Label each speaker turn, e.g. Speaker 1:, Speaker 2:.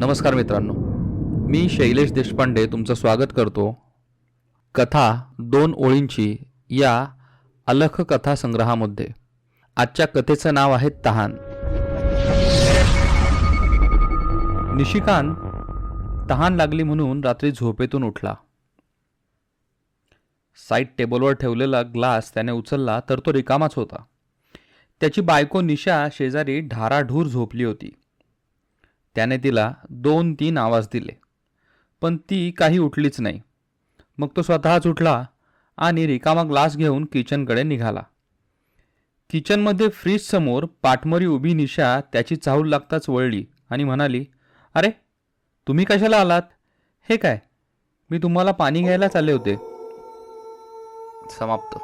Speaker 1: नमस्कार मित्रांनो. मी शैलेश देशपांडे तुमचं स्वागत करतो. कथा दोन ओळींची या अलख कथा संग्रहामध्ये. आजच्या कथेचं नाव आहे तहान. निशिकांत तहान लागली म्हणून रात्री झोपेतून उठला. साईड टेबलवर ठेवलेला ग्लास त्याने उचलला तर तो रिकामाच होता. त्याची बायको निशा शेजारी ढाराढूर झोपली होती. त्याने तिला दोन तीन आवाज दिले. पण ती काही उठलीच नाही. मग तो स्वतःच उठला आणि रिकामा ग्लास घेऊन किचनकडे निघाला. किचनमध्ये फ्रीजसमोर पाठमरी उभी निशा त्याची चाहूल लागताच वळली आणि म्हणाली अरे तुम्ही कशाला आलात? हे काय? मी तुम्हाला पाणी घ्यायलाच आले होते. समाप्त.